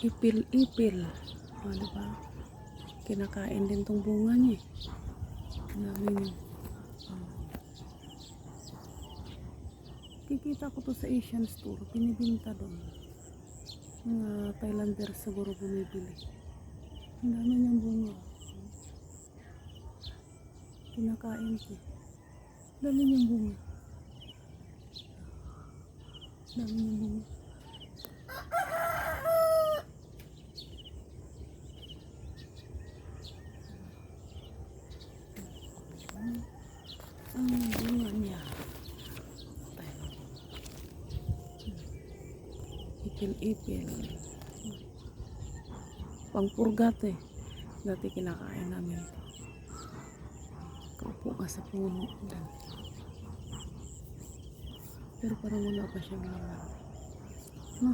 ipil-ipil. O, di ba? Kinakain din tong bunga niya. eh. Ang dami. Kikita ko to sa Asian store. Pinibinta doon. Mga Thailander siguro bumibili. Ang dami niyang bunga. Kinakain ko. Ang dami niyang bunga. Ang dami niyang bunga. Ang bunga niya. Tayo. Ipil-ipil. Pangpurgat eh. Dati kinakain namin ito. Kaupo ka sa puno. Pero parang wala pa siyang laman. No?